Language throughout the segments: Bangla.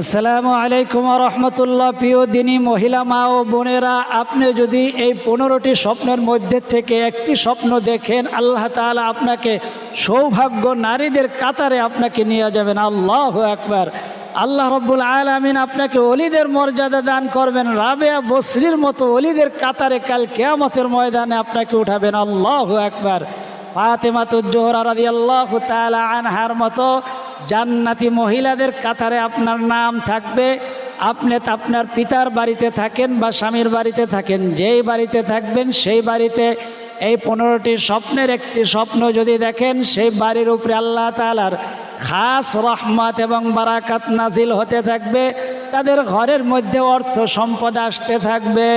আসসালামু আলাইকুম রহমতুল্লাহ। প্রিয় দিনী মহিলা মা ও বোনেরা, আপনি যদি এই পনেরোটি স্বপ্নের মধ্যে থেকে একটি স্বপ্ন দেখেন, আল্লাহ তাআলা আপনাকে সৌভাগ্য নারীদের কাতারে আপনাকে নিয়ে যাবেন। আল্লাহ একবার আল্লাহ রব্বুল আলমিন আপনাকে অলিদের মর্যাদা দান করবেন। রাবেয়া বসরির মতো অলিদের কাতারে কাল কেয়ামতের ময়দানে আপনাকে উঠাবেন। আল্লাহ একবার ফাতেমাতুজ্জোহরা রাদি আল্লাহ তালা আনহার মতো জান্নাতি মহিলাদের কাতারে আপনার নাম থাকবে। আপনি আপনার পিতার বাড়িতে থাকেন বা স্বামীর বাড়িতে থাকেন, যেই বাড়িতে থাকবেন সেই বাড়িতে এই পনেরোটি স্বপ্নের একটি স্বপ্ন যদি দেখেন, সেই বাড়ির উপরে আল্লাহ তালার খাস রহমত এবং বারাকাত নাজিল হতে থাকবে। তাদের ঘরের মধ্যে অর্থ সম্পদ আসতে থাকবে।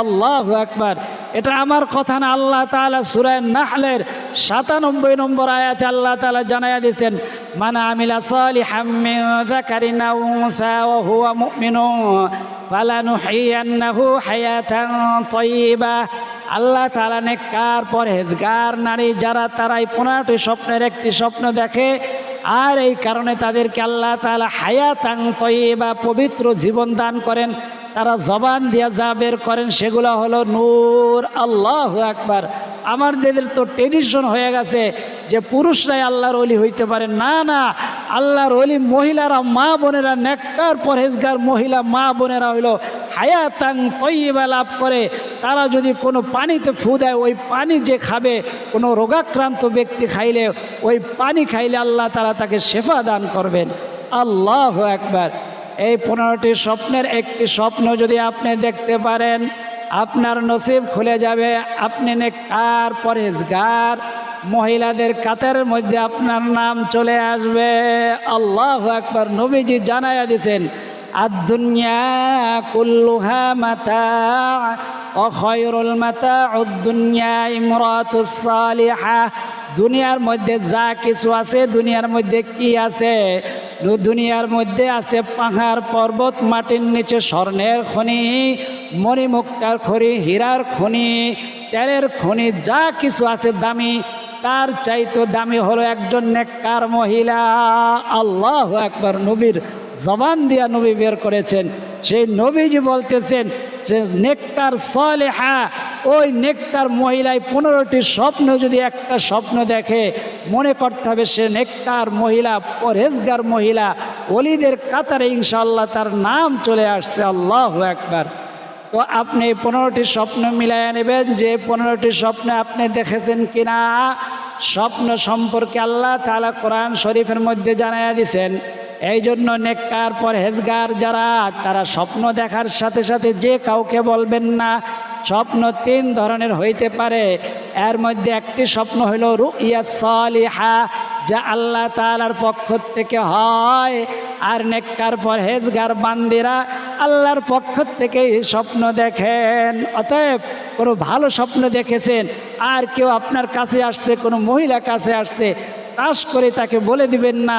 আল্লাহ একবার এটা আমার কথা না, আল্লাহ তালা সুরায় নাহলের সাতানব্বই নম্বর আয়াতে আল্লাহ তালা জানাইয়া দিয়েছেন আমিলা সালিহাম মিন যাকারিন আও উনসা ওয়া হুয়া মুমিনুন ফালানুহিয়ান্নাহু হায়াতান তাইয়্যিবা আল্লাহ তাআলা নেককার, পরহেজগার, নারী যারা তারাই পনেরোটি স্বপ্নের একটি স্বপ্ন দেখে, আর এই কারণে তাদেরকে আল্লাহ তাআলা হায়াতান তৈবা পবিত্র জীবন দান করেন। তারা জবান দিয়া যা বের করেন, সেগুলো হলো নূর। আল্লাহ একবার আমাদের তো ট্রেডিশন হয়ে গেছে যে পুরুষরাই আল্লাহর অলি হইতে পারে। না না, আল্লাহর অলি মহিলারা, মা বোনেরা, নেককার পরহেজগার মহিলা, মা বোনেরা হইল হায়াতাং তৈবা লাভ করে। তারা যদি কোনো পানিতে ফু দেয়, ওই পানি যে খাবে, কোনো রোগাক্রান্ত ব্যক্তি খাইলে, ওই পানি খাইলে আল্লাহ তারা তাকে শেফা দান করবেন। আল্লাহ একবার এই পনেরোটি স্বপ্নের একটি স্বপ্ন যদি আপনি দেখতে পারেন, আপনার নসিব খুলে যাবে। আপনি নেককার পরেজগার মহিলাদের কাতারের মধ্যে আপনার নাম চলে আসবে। আল্লাহ একবার নবীজি জানাইয়া দিছেন মাতা অখয়রুল মাতা দুনিয়ার মধ্যে যা কিছু আছে, দুনিয়ার মধ্যে কি আছে? দুনিয়ার মধ্যে আছে পাহাড় পর্বত, মাটির নিচে স্বর্ণের খনি, মণিমুক্তার খনি হীরার খনি, তেলের খনি, যা কিছু আছে দামি তার চাইতো দামি হলো একজন নেককার মহিলা। আল্লাহ একবার নবীর জবান দিয়া নবী বের করেছেন। সেই নবীজি বলতেছেন যে, নেককার সলেহা, ওই নেককার মহিলায় পনেরোটি স্বপ্ন যদি একটা স্বপ্ন দেখে, মনে করতে হবে সে নেককার মহিলা পরেজগার মহিলা অলিদের কাতারে ইনশাল্লাহ তার নাম চলে আসছে, আল্লাহ একবার তো আপনি পনেরোটি স্বপ্ন মিলাইয়া নেবেন, যে পনেরোটি স্বপ্নে আপনি দেখেছেন কিনা, স্বপ্ন সম্পর্কে আল্লাহ তালা কোরআন শরীফের মধ্যে জানাইয়া দিছেন। এই জন্য নেককার পরহেজগার যারা, তারা স্বপ্ন দেখার সাথে সাথে যে কাউকে বলবেন না, স্বপ্ন তিন ধরনের হইতে পারে। এর মধ্যে একটি স্বপ্ন হইল রুইয়া সলিহা, যা আল্লাহ তালার পক্ষ থেকে হয়। আর নেককার পরহেজগার বান্দিরা আল্লাহর পক্ষ থেকে স্বপ্ন দেখেন। অতএব কোনো ভালো স্বপ্ন দেখেছেন, আর কেউ আপনার কাছে আসছে, কোনো মহিলা কাছে আসছে তাস করে তাকে বলে দিবেন না,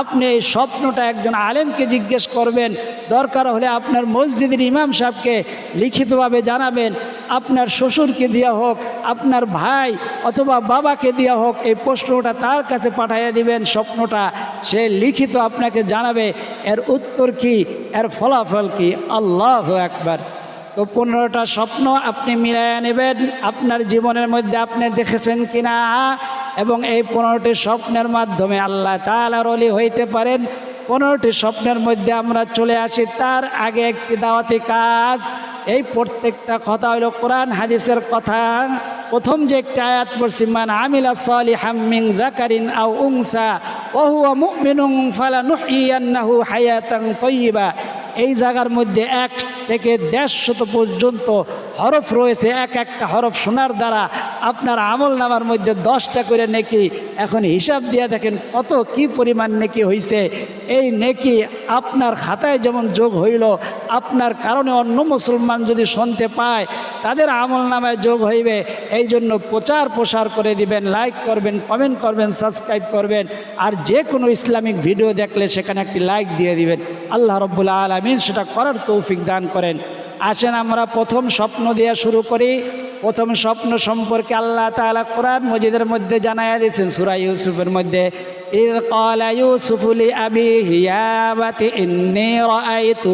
আপনি এই স্বপ্নটা একজন আলেমকে জিজ্ঞেস করবেন, দরকার হলে আপনার মসজিদের ইমাম সাহেবকে লিখিতভাবে জানাবেন, আপনার শ্বশুরকে দেওয়া হোক, আপনার ভাই অথবা বাবাকে দেওয়া হোক, এই প্রশ্নটা তার কাছে পাঠাইয়া দিবেন, স্বপ্নটা সে লিখিত আপনাকে জানাবে, এর উত্তর কি, এর ফলাফল কি? আল্লাহ একবার তো পনেরোটা স্বপ্ন আপনি মিলাইয়া নেবেন, আপনার জীবনের মধ্যে আপনি দেখেছেন কিনা? এবং এই পনেরোটি স্বপ্নের মাধ্যমে আল্লাহ তালার অলি হইতে পারেন। পনেরোটি স্বপ্নের মধ্যে আমরা চলে আসি, তার আগে একটি দাওয়াতি কাজ। এই প্রত্যেকটা কথা হইল কোরআন, হাদিসের কথা। প্রথম যে একটা আয়াত পড়ছি, মান আমিলা সালিহাম মিন যাকারিন আও উনসা, ওয়া হুয়া মুমিনুন ফালানুহইয়ান্নাহু হায়াতান তাইয়্যিবা এই জায়গার মধ্যে এক থেকে দেড়শত পর্যন্ত হরফ রয়েছে, এক একটা হরফ শোনার দ্বারা। আপনার আমল নামার মধ্যে দশটা করে নেকি এখন হিসাব দিয়ে দেখেন কত কি পরিমাণ নেকি হইছে। এই নেকি আপনার খাতায় যেমন যোগ হইল, আপনার কারণে অন্য মুসলমান যদি শুনতে পায়, তাদের আমল নামায় যোগ হইবে। এই জন্য প্রচার প্রসার করে দিবেন লাইক করবেন কমেন্ট করবেন সাবস্ক্রাইব করবেন। আর যে কোনো ইসলামিক ভিডিও দেখলে সেখানে একটি লাইক দিয়ে দিবেন। আল্লাহ রব্বুল্লা আলমিন সেটা করার তৌফিক দান করেন। আসেন আমরা প্রথম স্বপ্ন দেওয়া শুরু করি। প্রথম স্বপ্ন সম্পর্কে আল্লাহ তালা কোরআন মজিদের মধ্যে জানাইয়া দিয়েছেন সুরা ইউসুফের মধ্যে إذ قال يوسف لأبيه يا أبت إني رأيت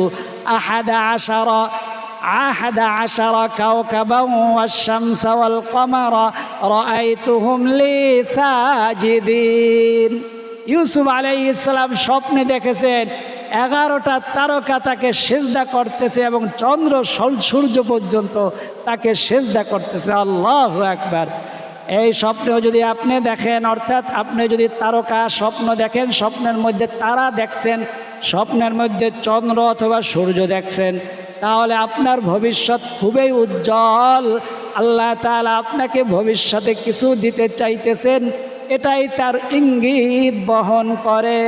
أحد عشر أحد عشر كوكبا والشمس والقمر رأيتهم لي ساجدين ইউসুফ আলাই ইসলাম স্বপ্নে দেখেছেন এগারোটা তারকা তাকে সেজদা করতেছে এবং চন্দ্র সূর- সূর্য পর্যন্ত তাকে সেজদা করতেছে। আল্লাহ একবার এই স্বপ্নেও যদি আপনি দেখেন, অর্থাৎ আপনি যদি তারকা স্বপ্ন দেখেন, স্বপ্নের মধ্যে তারা দেখছেন, স্বপ্নের মধ্যে চন্দ্র অথবা সূর্য দেখছেন, তাহলে আপনার ভবিষ্যৎ খুবই উজ্জ্বল। আল্লাহ তাআলা আপনাকে ভবিষ্যতে কিছু দিতে চাইতেছেন। এটাই তার ইঙ্গিত বহন করে।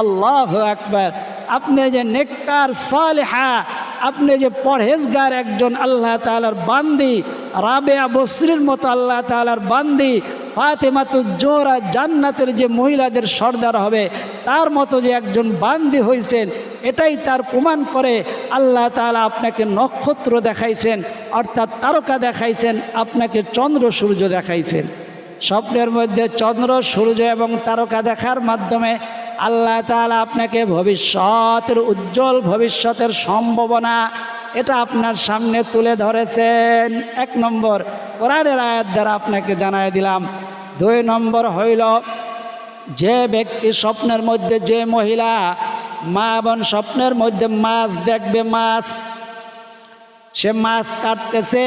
আল্লাহ আকবার। আপনি যে নেককার, সালেহা, আপনি যে পরহেজগার একজন আল্লাহ তালার বান্দি রাবেয়া বসরির মতো আল্লাহ তালার বান্দি ফাতেমাতু জোহরা জান্নাতের যে মহিলাদের সর্দার হবে, তার মতো যে একজন বান্দি হয়েছেন এটাই তার প্রমাণ করে আল্লাহ তাআলা আপনাকে নক্ষত্র দেখাইছেন, অর্থাৎ তারকা দেখাইছেন, আপনাকে চন্দ্র সূর্য দেখাইছেন। স্বপ্নের মধ্যে চন্দ্র, সূর্য এবং তারকা দেখার মাধ্যমে আল্লাহ তাআলা আপনাকে ভবিষ্যতের উজ্জ্বল ভবিষ্যতের সম্ভাবনা এটা আপনার সামনে তুলে ধরেছেন। এক নম্বর, কোরআনের আয়াত দ্বারা আপনাকে জানাই দিলাম। দুই নম্বর হইল, যে ব্যক্তি স্বপ্নের মধ্যে, যে মহিলা মা বোন স্বপ্নের মধ্যে মাছ দেখবে, মাছ, সে মাছ কাটতেছে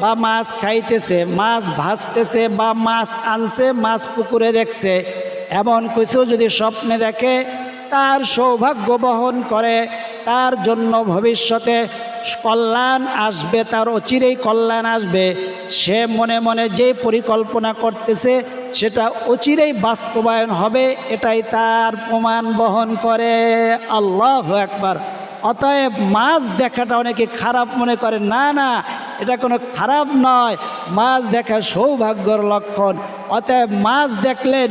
বা মাছ খাইতেছে, মাছ ভাজতেছে বা মাছ আনছে, মাছ পুকুরে দেখছে এমন কিছু যদি স্বপ্নে দেখে, তার সৌভাগ্য বহন করে, তার জন্য ভবিষ্যতে কল্যাণ আসবে, তার অচিরেই কল্যাণ আসবে। সে মনে মনে যে পরিকল্পনা করতেছে, সেটা অচিরেই বাস্তবায়ন হবে, এটাই তার প্রমাণ বহন করে। আল্লাহ একবার অতএব মাছ দেখাটা অনেকে খারাপ মনে করে, না না এটা কোনো খারাপ নয়। মাছ দেখা সৌভাগ্যর লক্ষণ। অতএব মাছ দেখলেন,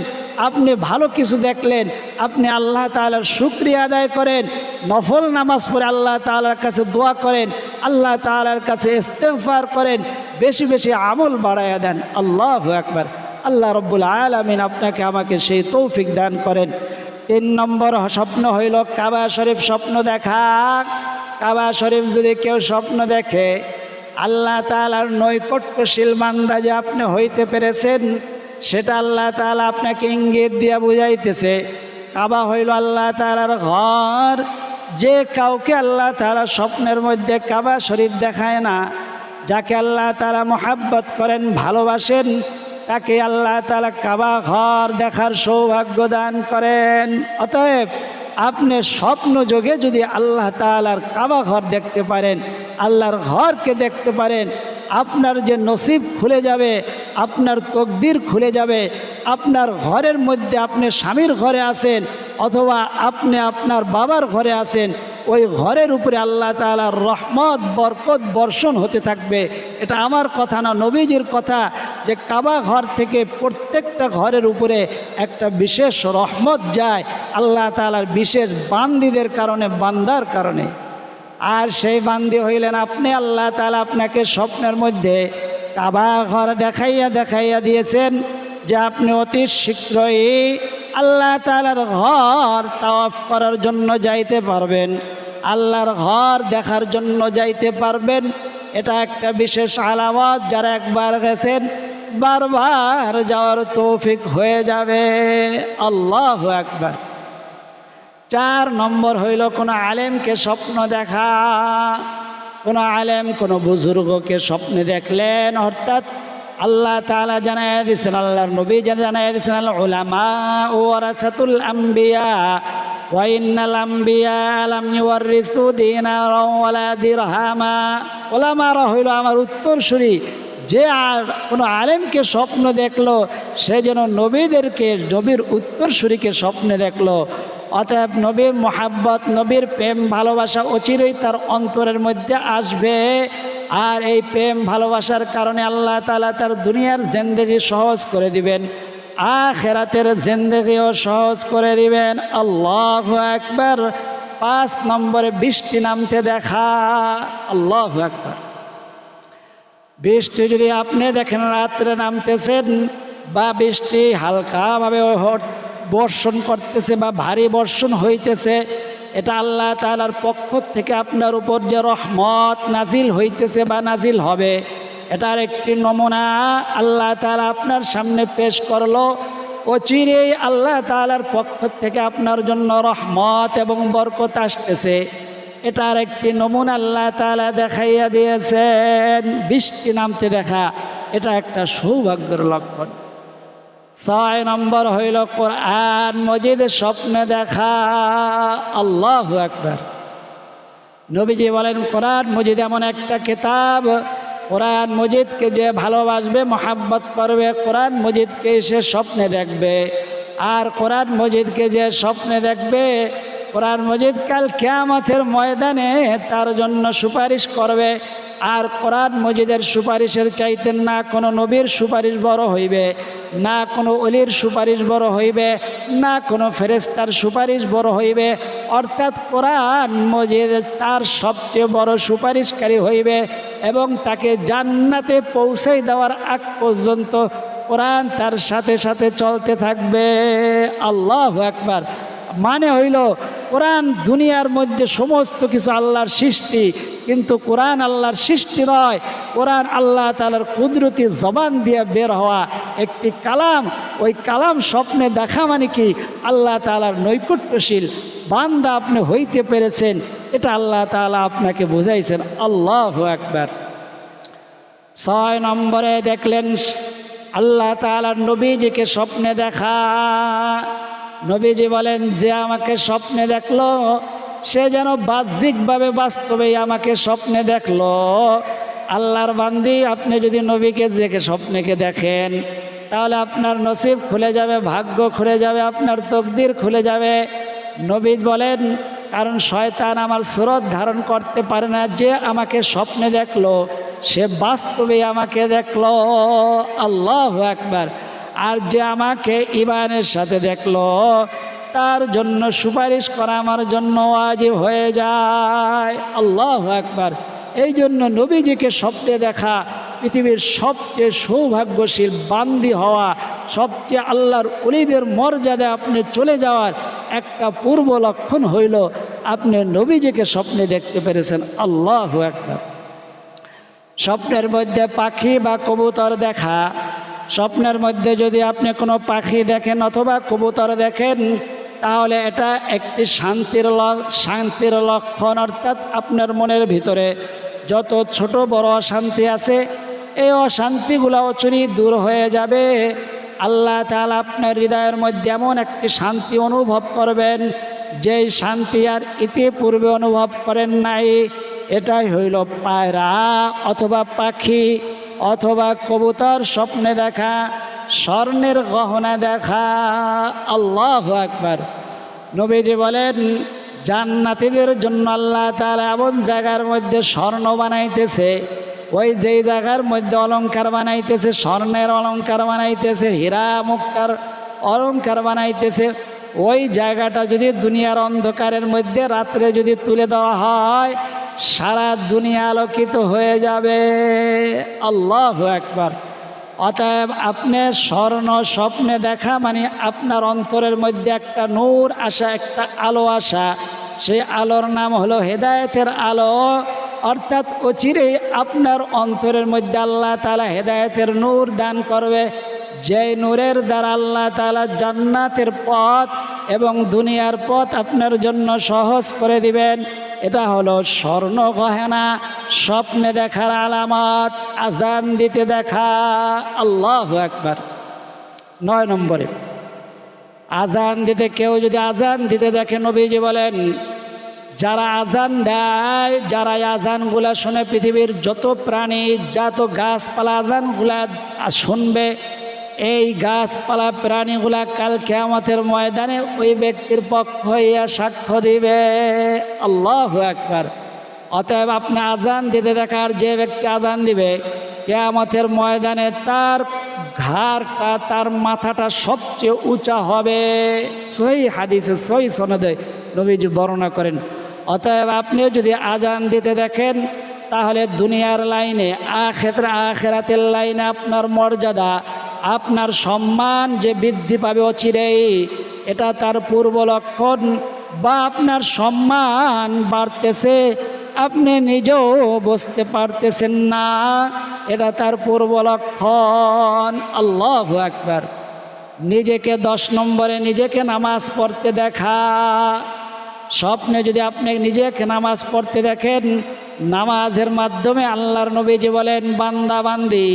আপনি ভালো কিছু দেখলেন, আপনি আল্লাহ তাআলার শুক্রিয়া আদায় করেন, নফল নামাজ পড়ে আল্লাহ তাআলার কাছে দোয়া করেন, আল্লাহ তাআলার কাছে ইস্তেগফার করেন, বেশি বেশি আমল বাড়াইয়া দেন। আল্লাহ একবার আল্লাহ রব্বুল আলামিন আপনাকে আমাকে সেই তৌফিক দান করেন। তিন নম্বর স্বপ্ন হইল কাবা শরীফ স্বপ্ন দেখা। কাবা শরীফ যদি কেউ স্বপ্ন দেখে আল্লাহ তালার নৈকট্যশীল বান্দা যে আপনি হইতে পেরেছেন, সেটা আল্লাহ তালা আপনাকে ইঙ্গিত দিয়া বুঝাইতেছে। কাবা হইল আল্লাহ তালার ঘর। যে কাউকে আল্লাহ তালা স্বপ্নের মধ্যে কাবা শরীফ দেখায় না, যাকে আল্লাহ তালা মোহাব্বত করেন, ভালোবাসেন তাকে আল্লাহ তালা কাবা ঘর দেখার সৌভাগ্য দান করেন। অতএব আপনি স্বপ্ন যোগে যদি আল্লাহ তালার কাবা ঘর দেখতে পারেন, আল্লাহর ঘরকে দেখতে পারেন, আপনার যে নসিব খুলে যাবে, আপনার তকদির খুলে যাবে, আপনার ঘরের মধ্যে আপনি স্বামীর ঘরে আছেন অথবা আপনি আপনার বাবার ঘরে আছেন, ওই ঘরের উপরে আল্লাহ তালার রহমত, বরকত বর্ষণ হতে থাকবে। এটা আমার কথা না, নবীজির কথা। যে কাবা ঘর থেকে প্রত্যেকটা ঘরের উপরে একটা বিশেষ রহমত যায় আল্লাহ তালার বিশেষ বান্দিদের কারণে, বান্দার কারণে। আর সেই বান্দি হইলেন আপনি, আল্লাহ তালা আপনাকে স্বপ্নের মধ্যে কাবা ঘর দেখাইয়া দেখাইয়া দিয়েছেন যে আপনি অতি শীঘ্রই আল্লাহ তালার ঘর তাওয়াফ করার জন্য যাইতে পারবেন, আল্লাহর ঘর দেখার জন্য যাইতে পারবেন। এটা একটা বিশেষ আলামত, যারা একবার গেছেন বারবার যাওয়ার তৌফিক হয়ে যাবে। আল্লাহ একবার চার নম্বর হইল কোনো আলেমকে স্বপ্ন দেখা। কোনো আলেম কোনো বুজুর্গকে স্বপ্নে দেখলেন, অর্থাৎ আল্লাহ তাআলা জানাই দিয়েছেন, আল্লাহর নবী জানাই দিয়েছেন আল্লাহ ওলামা ও রাসাতুল আম্বিয়া। ওলামারা হইল আমার উত্তরসূরি। যে আর কোনো আলেমকে স্বপ্ন দেখল, সে যেন নবীদেরকে, নবীর উত্তরসূরিকে স্বপ্নে দেখল। অতএব নবীর মোহাব্বত, নবীর প্রেম, ভালোবাসা অচিরেই তার অন্তরের মধ্যে আসবে। আর এই প্রেম, ভালোবাসার কারণে আল্লাহ তালা তার দুনিয়ার জেন্দেগি সহজ করে দিবেন, আখেরাতের জেন্দেগিও সহজ করে দিবেন। আল্লাহ একবার পাঁচ নম্বরে বৃষ্টি নামতে দেখা। আল্লাহ একবার বৃষ্টি যদি আপনি দেখেন রাত্রে নামতেছেন বা বৃষ্টি হালকাভাবে বর্ষণ করতেছে বা ভারী বর্ষণ হইতেছে, এটা আল্লাহ তালার পক্ষ থেকে আপনার উপর যে রহমত নাজিল হইতেছে বা নাজিল হবে এটার একটি নমুনা আল্লাহ তালা আপনার সামনে পেশ করল। অচিরেই আল্লাহ তালার পক্ষ থেকে আপনার জন্য রহমত এবং বরকত আসতেছে। এটার একটি নমুনা আল্লাহ তালা দেখাইয়া দিয়েছেন। বৃষ্টি নামতে দেখা, এটা একটা সৌভাগ্যের লক্ষণ। ছয় নম্বর হইল কোরআন মজিদ স্বপ্নে দেখা, আল্লাহ একবার নবীজি বলেন, কোরআন মজিদ এমন একটা কিতাব, কোরআন মজিদকে যে ভালোবাসবে, মহাব্বত করবে, কোরআন মজিদকে সে স্বপ্নে দেখবে। আর কোরআন মজিদকে যে স্বপ্নে দেখবে কোরআন মজিদ, কাল কেয়ামতের ময়দানে তার জন্য সুপারিশ করবে। আর কোরআন মজিদের সুপারিশের চাইতে না কোনো নবীর সুপারিশ বড় হইবে, না কোনো অলির সুপারিশ বড় হইবে, না কোনো ফেরেস্তার সুপারিশ বড় হইবে। অর্থাৎ কোরআন মজিদ তার সবচেয়ে বড় সুপারিশকারী হইবে এবং তাকে জান্নাতে পৌঁছাই দেওয়ার আগ পর্যন্ত কোরআন তার সাথে সাথে চলতে থাকবে। আল্লাহ একবার মানে হইল কোরআন দুনিয়ার মধ্যে সমস্ত কিছু আল্লাহর সৃষ্টি, কিন্তু কোরআন আল্লাহর সৃষ্টি নয়। কোরআন আল্লাহ তালার কুদরতি জবান দিয়ে বের হওয়া একটি কালাম। ওই কালাম স্বপ্নে দেখা মানে কি? আল্লাহ তালার নৈকট্যশীল বান্দা আপনি হইতে পেরেছেন। এটা আল্লাহ তালা আপনাকে বুঝাইছেন। আল্লাহ একবার ছয় নম্বরে দেখলেন, আল্লাহ তালার নবীজিকে স্বপ্নে দেখা। নবীজি বলেন, যে আমাকে স্বপ্নে দেখল, সে যেন বাহ্যিকভাবে বাস্তবেই আমাকে স্বপ্নে দেখল। আল্লাহর বান্দি, আপনি যদি নবীকে জেকে স্বপ্নেকে দেখেন, তাহলে আপনার নসিব খুলে যাবে, ভাগ্য খুলে যাবে, আপনার তকদির খুলে যাবে। নবীজ বলেন, কারণ শয়তান আমার স্রোত ধারণ করতে পারে না, যে আমাকে স্বপ্নে দেখল, সে বাস্তবে আমাকে দেখল। আল্লাহ একবার আর যে আমাকে ইমানের সাথে দেখল, তার জন্য সুপারিশ করা আমার জন্য আজীব হয়ে যায়। আল্লাহ একবার এই জন্য নবীজিকে স্বপ্নে দেখা পৃথিবীর সবচেয়ে সৌভাগ্যশীল বান্দি হওয়া, সবচেয়ে আল্লাহর অলিদের মর্যাদা আপনি চলে যাওয়ার একটা পূর্ব লক্ষণ হইল, আপনি নবীজিকে স্বপ্নে দেখতে পেরেছেন। আল্লাহ একবার স্বপ্নের মধ্যে পাখি বা কবুতর দেখা স্বপ্নের মধ্যে যদি আপনি কোনো পাখি দেখেন অথবা কবুতর দেখেন, তাহলে এটা একটি শান্তির শান্তির লক্ষণ অর্থাৎ আপনার মনের ভিতরে যত ছোট বড় অশান্তি আছে, এই অশান্তিগুলো অচুরি দূর হয়ে যাবে। আল্লাহ তাহলে আপনার হৃদয়ের মধ্যে এমন একটি শান্তি অনুভব করবেন, যেই শান্তি আর ইতিপূর্বে অনুভব করেন নাই। এটাই হইল পায়রা অথবা পাখি। অথবা কবুতর স্বপ্নে দেখা, স্বর্ণের গহনা দেখা। আল্লাহ একবার নবীজি বলেন, জান্নাতিদের জন্য আল্লাহ তার এমন জায়গার মধ্যে স্বর্ণ বানাইতেছে, ওই যেই জায়গার মধ্যে অলঙ্কার বানাইতেছে, স্বর্ণের অলঙ্কার বানাইতেছে, হীরা মুক্তার অলঙ্কার বানাইতেছে, ওই জায়গাটা যদি দুনিয়ার অন্ধকারের মধ্যে রাত্রে যদি তুলে দেওয়া হয় সারা দুনিয়া আলোকিত হয়ে যাবে। আল্লাহ একবার অতএব আপনি স্বর্ণ স্বপ্নে দেখা মানে আপনার অন্তরের মধ্যে একটা নূর আসা, একটা আলো আসা। সেই আলোর নাম হলো হেদায়েতের আলো। অর্থাৎ অচিরেই আপনার অন্তরের মধ্যে আল্লাহ তালা হেদায়েতের নূর দান করবে। যে নূরের দ্বারা আল্লাহ তালা জান্নাতের পথ এবং দুনিয়ার পথ আপনার জন্য সহজ করে দিবেন। এটা হলো স্বর্ণ গহেনা, স্বপ্নে দেখার আলামত, আজান দিতে দেখা। আল্লাহ একবার নয় নম্বরে, আজান দিতে কেউ যদি আজান দিতে দেখে, নবীজি বলেন, যারা আজান দেয় যারা আজানগুলা শুনে পৃথিবীর যত প্রাণী, যত গাছপালা আজানগুলা শুনবে এই গাছপালা প্রাণীগুলা কাল কেয়ামতের ময়দানে ওই ব্যক্তির পক্ষ হইয়া সাক্ষ্য দিবে। আল্লাহ একবার অতএব আপনি আজান দিতে দেখার যে ব্যক্তি আজান দিবে, কেয়ামতের ময়দানে তার ঘাড়টা, তার মাথাটা সবচেয়ে উঁচা হবে। সই হাদিসে সই সনদে নবীজি বর্ণনা করেন। অতএব আপনি যদি আজান দিতে দেখেন, তাহলে দুনিয়ার লাইনে আখের আখেরাতের লাইনে আপনার মর্যাদা আপনার সম্মান যে বৃদ্ধি পাবে অচিরেই, এটা তার পূর্ব লক্ষণ বা আপনার সম্মান বাড়তেছে, আপনি নিজেও বুঝতে পারতেছেন না, এটা তার পূর্ব লক্ষণ। আল্লাহ একবার নিজেকে দশ নম্বরে নিজেকে নামাজ পড়তে দেখা। স্বপ্নে যদি আপনি নিজেকে নামাজ পড়তে দেখেন, নামাজের মাধ্যমে আল্লাহর নবীজি বলেন, বান্দা বান্দি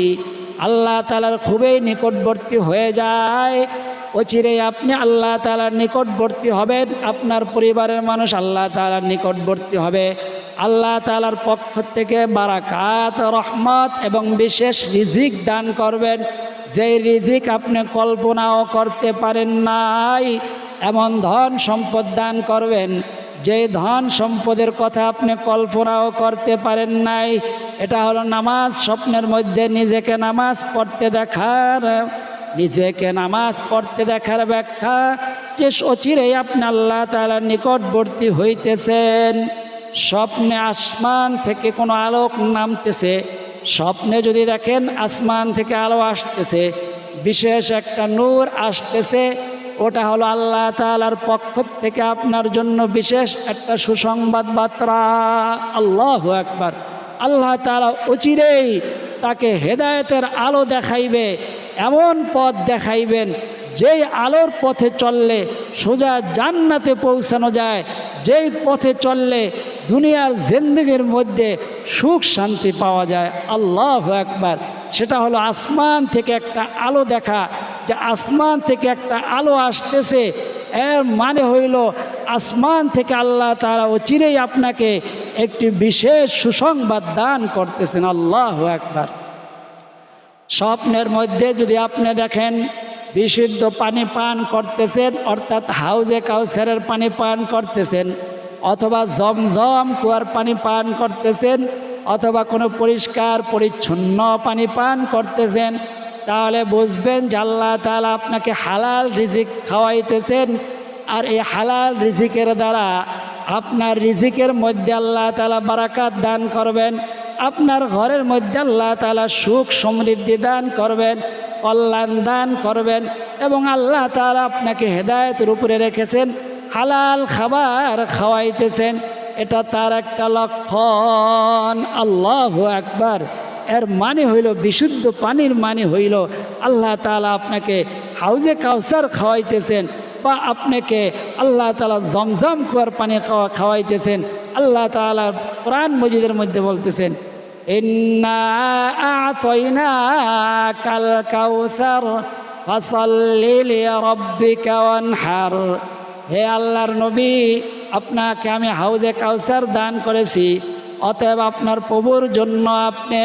আল্লাহ তালার খুবই নিকটবর্তী হয়ে যায়। অচিরেই আপনি আল্লাহ তালার নিকটবর্তী হবেন, আপনার পরিবারের মানুষ আল্লাহ তালার নিকটবর্তী হবে। আল্লাহ তালার পক্ষ থেকে বারাকাত, রহমত এবং বিশেষ রিজিক দান করবেন। যেই রিজিক আপনি কল্পনাও করতে পারেন নাই, এমন ধন সম্পদ দান করবেন। যে ধন সম্পদের কথা আপনি কল্পনাও করতে পারেন নাই, এটা হলো নামাজ, স্বপ্নের মধ্যে নিজেকে নামাজ পড়তে দেখার, নিজেকে নামাজ পড়তে দেখার ব্যাখ্যা, যে অচিরেই আপনি আল্লাহ তালার নিকটবর্তী হইতেছেন। স্বপ্নে আসমান থেকে কোনো আলোক নামতেছে, স্বপ্নে যদি দেখেন আসমান থেকে আলো আসতেছে, বিশেষ একটা নূর আসতেছে ওটা হলো আল্লাহ তালার পক্ষ থেকে আপনার জন্য বিশেষ একটা সুসংবাদ বার্তা। আল্লাহ একবার আল্লাহ তালা অচিরেই তাকে হেদায়েতের আলো দেখাইবে, এমন পথ দেখাইবেন, যেই আলোর পথে চললে সোজা জান্নাতে পৌঁছানো যায়, যেই পথে চললে দুনিয়ার জিন্দগির মধ্যে সুখ শান্তি পাওয়া যায়। আল্লাহ একবার সেটা হলো আসমান থেকে একটা আলো দেখা। যে আসমান থেকে একটা আলো আসতেছে, এর মানে হইল আসমান থেকে আল্লাহ তারা অচিরেই আপনাকে একটি বিশেষ সুসংবাদ দান করতেছেন, আল্লাহ একবার স্বপ্নের মধ্যে যদি আপনি দেখেন, বিশুদ্ধ পানি পান করতেছেন, অর্থাৎ হাউজে কাউসারের পানি পান করতেছেন, অথবা জমজম কুয়ার পানি পান করতেছেন, অথবা কোনো পরিষ্কার, পরিচ্ছন্ন পানি পান করতেছেন তাহলে বুঝবেন যে আল্লাহ তালা আপনাকে হালাল রিজিক খাওয়াইতেছেন। আর এই হালাল রিজিকের দ্বারা আপনার রিজিকের মধ্যে আল্লাহ তালা বারাকাত দান করবেন। আপনার ঘরের মধ্যে আল্লাহ তালা সুখ সমৃদ্ধি দান করবেন, কল্যাণ দান করবেন এবং আল্লাহ তালা আপনাকে হেদায়তের উপরে রেখেছেন, হালাল খাবার খাওয়াইতেছেন। এটা তার একটা লক্ষণ। আল্লাহ একবার এর মানে হইল, বিশুদ্ধ পানির মানে হইল, আল্লাহ তালা আপনাকে হাউজে কাউসার খাওয়াইতেছেন বা আপনাকে আল্লাহ তালা জমজম কুয়ার পানি খাওয়া খাওয়াইতেছেন। আল্লাহ তালা প্রাণ মজিদের মধ্যে বলতেছেন কাল হে আল্লাহর নবী, আপনাকে আমি হাউজে কাউসার দান করেছি। অতএব আপনার প্রভুর জন্য আপনি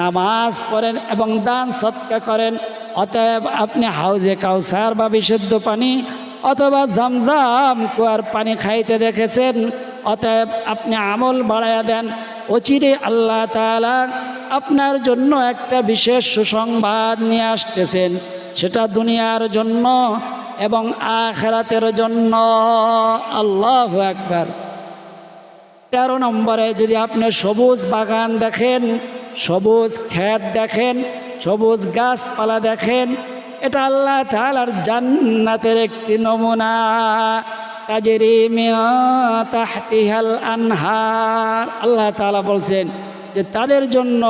নামাজ পড়েন এবং দান সৎকা করেন। অতএব আপনি হাউজে কাউসার বা বিশুদ্ধ পানি অথবা জমজম কুয়ার পানি খাইতে দেখেছেন। অতএব আপনি আমল বাড়াইয়া দেন। অচিরে আল্লাহ তালা আপনার জন্য একটা বিশেষ সুসংবাদ নিয়ে আসতেছেন। সেটা দুনিয়ার জন্য এবং আখেরাতের জন্য। আল্লাহ একবার তেরো নম্বরে যদি আপনি সবুজ বাগান দেখেন, সবুজ ক্ষেত দেখেন, সবুজ গাছপালা দেখেন, এটা আল্লাহ তালার জান্নাতের একটি নমুনা। কাজের আনহার। আল্লাহ তালা বলছেন যে তাদের জন্য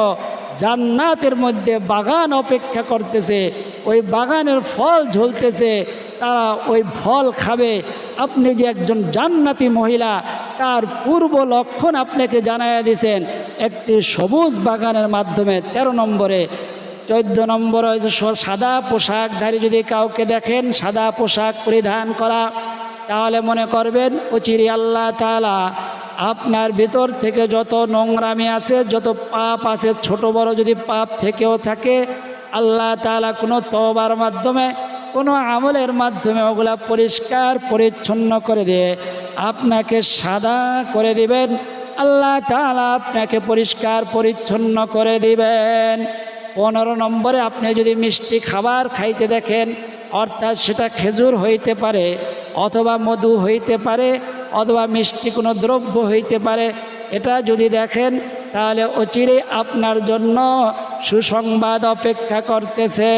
জান্নাতের মধ্যে বাগান অপেক্ষা করতেছে, ওই বাগানের ফল ঝলতেছে, তারা ওই ফল খাবে। আপনি যে একজন জান্নাতি মহিলা, তার পূর্ব লক্ষণ আপনাকে জানাইয়া দিয়েছেন একটি সবুজ বাগানের মাধ্যমে ১৩ নম্বরে। চোদ্দ নম্বর হয়েছে সাদা পোশাকধারী যদি কাউকে দেখেন, সাদা পোশাক পরিধান করা, তাহলে মনে করবেন অচিরি আল্লাহ তালা আপনার ভিতর থেকে যত নোংরামি আছে, যত পাপ আছে, ছোট বড় যদি পাপ থেকেও থাকে, আল্লাহ তালা কোনো তবার মাধ্যমে, কোনো আমলের মাধ্যমে ওগুলা পরিষ্কার, পরিচ্ছন্ন করে দিয়ে আপনাকে সাদা করে দিবেন। আল্লাহ তালা আপনাকে পরিষ্কার, পরিচ্ছন্ন করে দিবেন। পনেরো নম্বরে আপনি যদি মিষ্টি খাবার খাইতে দেখেন, অর্থাৎ সেটা খেজুর হইতে পারে অথবা মধু হইতে পারে অথবা মিষ্টি কোনো দ্রব্য হইতে পারে, এটা যদি দেখেন, তাহলে অচিরে আপনার জন্য সুসংবাদ অপেক্ষা করতেছে।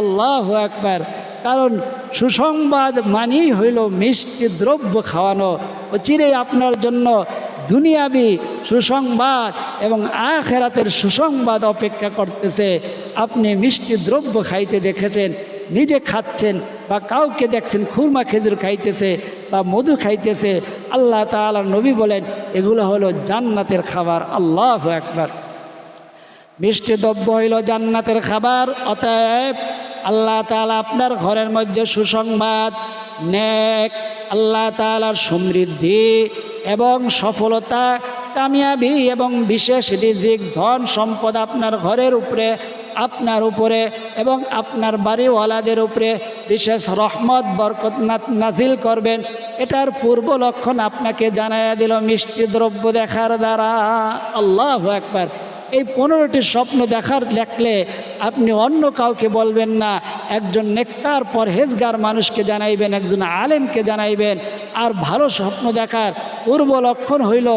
আল্লাহ একবার কারণ সুসংবাদ মানেই হইল মিষ্টি দ্রব্য খাওয়ানো। অচিরে আপনার জন্য দুনিয়াবি সুসংবাদ এবং আখেরাতের সুসংবাদ অপেক্ষা করতেছে। আপনি মিষ্টি দ্রব্য খাইতে দেখেছেন নিজে খাচ্ছেন বা কাউকে দেখছেন, খুরমা খেজুর খাইতেছে বা মধু খাইতেছে, আল্লাহ তাআলা নবী বলেন, এগুলো হলো জান্নাতের খাবার, আল্লাহ একবার মিষ্টি দ্রব্য হইল জান্নাতের খাবার, অতএব আল্লাহ তাআলা আপনার ঘরের মধ্যে সুসংবাদ, নেক, আল্লাহ তাআলার সমৃদ্ধি এবং সফলতা, কামিয়াবি এবং বিশেষ রিজিক, ধন সম্পদ আপনার ঘরের উপরে আপনার উপরে এবং আপনার বাড়িওয়ালাদের উপরে বিশেষ রহমত, বরকত নাজিল করবেন। এটার পূর্ব লক্ষণ আপনাকে জানাইয়া দিল মিষ্টি দ্রব্য দেখার দ্বারা। আল্লাহ একবার এই পনেরোটি স্বপ্ন দেখার লেখলে আপনি অন্য কাউকে বলবেন না, একজন নেকটার পরহেজগার মানুষকে জানাইবেন, একজন আলেমকে জানাইবেন। আর ভালো স্বপ্ন দেখার পূর্ব লক্ষণ হইল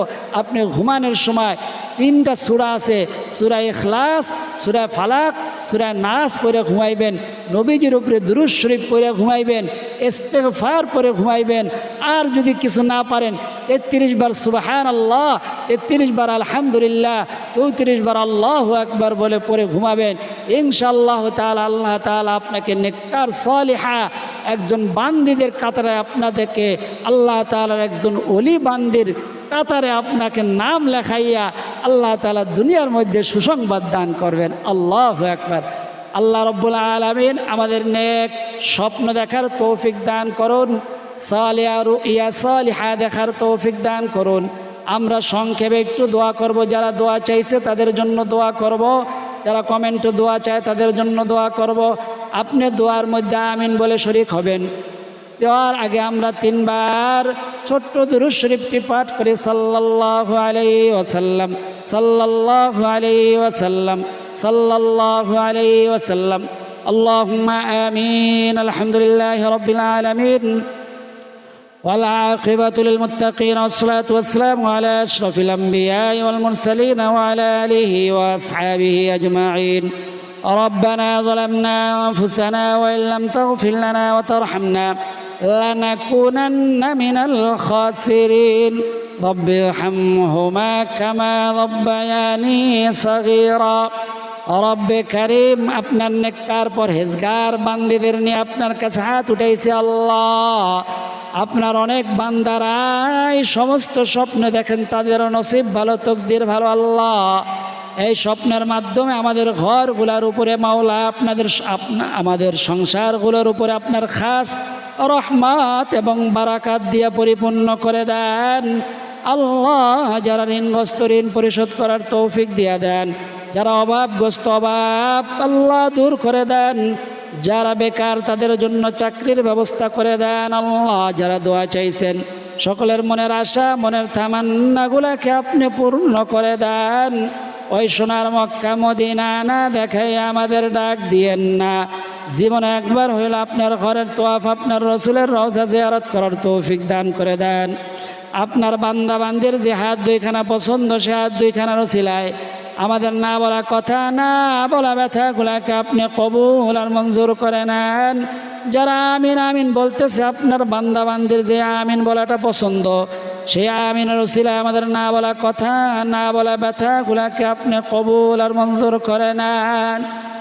আপনি ঘুমানোর সময় তিনটা সুরা আছে, সুরা এখলাস সুরা ফালাক, সুরা নাস পরে ঘুমাইবেন, নবীজির উপরে দুরুজ শরীফ পরে ঘুমাইবেন, ইস্তেগফার পরে ঘুমাইবেন, আর যদি কিছু না পারেন, তেত্রিশ বার সুবাহান আল্লাহ তেত্রিশ বার আলহামদুলিল্লাহ, চৌত্রিশ বার আল্লাহ একবার বলে পরে ঘুমাবেন, ইনশাআল্লাহ তাআলা, আল্লাহ তাআলা আপনাকে নেকটার সলিহা, একজন বান্দিদের কাতারে আপনাদেরকে আল্লাহ তাআলার একজন অলি বান্দির কাতারে আপনাকে নাম লেখাইয়া আল্লাহ তালা দুনিয়ার মধ্যে সুসংবাদ দান করবেন। আল্লাহ একবার আল্লাহ রব্বুল আলমিন আমাদের নেক স্বপ্ন দেখার তৌফিক দান করুন সালিয়া ইয়া সালিহা দেখার তৌফিক দান করুন। আমরা সংক্ষেপে একটু দোয়া করব, যারা দোয়া চাইছে তাদের জন্য দোয়া করব, যারা কমেন্টে দোয়া চায় তাদের জন্য দোয়া করব। আপনি দোয়ার মধ্যে আমিন বলে শরিক হবেন। দেওয়ার আগে আমরা তিনবার ছোট্ট দুরুজ শরীফটি পাঠ করি সাল্লাল্লাহু আলাইহি ওয়াসাল্লাম সাল্লাল্লাহু আলাইহি ওয়াসাল্লাম সাল্লাল্লাহু আলাইহি ওয়াসাল্লাম اللهم آمين الحمد لله رب العالمين والعاقبة للمتقين والصلاة والسلام على أشرف الأنبياء والمرسلين وعلى آله وأصحابه أجمعين ربنا ظلمنا أنفسنا وإن لم تغفر لنا وترحمنا لنكونن من الخاسرين رب ارحمهما كما ربياني صغيرا রব্বে করিম আপনার নেককার পরহেজগার বান্দিদের নিয়ে আপনার কাছে হাত উঠাইছে আল্লাহ আপনার অনেক বান্দারাই সমস্ত স্বপ্ন দেখেন তাদেরও নসিব ভালো তকদির ভালো আল্লাহ এই স্বপ্নের মাধ্যমে আমাদের ঘরগুলার উপরে মাওলা আপনাদের আপনা- আমাদের সংসারগুলোর উপরে আপনার খাস রহমত এবং বারাকাত দিয়ে পরিপূর্ণ করে দেন। আল্লাহ যারা ঋণগ্রস্ত ঋণ পরিশোধ করার তৌফিক দিয়ে দেন, যারা অভাবগ্রস্ত অভাব আল্লাহ দূর করে দেন, যারা বেকার তাদের জন্য চাকরির ব্যবস্থা করে দেন, আল্লাহ যারা দোয়া চাইছেন, সকলের মনের আশা, মনের থামান্নাগুলাকে আপনি পূর্ণ করে দেন। ওই সোনার মক্কা মদিনা না দেখাই আমাদের ডাক দিয়েন না। জীবনে একবার হইল আপনার ঘরের তোয়াফ, আপনার রসুলের রওজা জিয়ারত করার তৌফিক দান করে দেন। আপনার বান্দা বান্দির যে হাত দুইখানা পছন্দ, সে হাত দুইখানারও সিলায় আমাদের না বলা কথা, না বলা ব্যথাগুলাকে আপনি কবুল আর মঞ্জুর করে নেন। যারা আমিন আমিন বলতেছে, আপনার বান্দা বান্দির যে আমিন বলাটা পছন্দ, সেই আমিনের উসিলায় আমাদের না বলা কথা, না বলা ব্যথাগুলাকে আপনি কবুল আর মঞ্জুর করে নেন।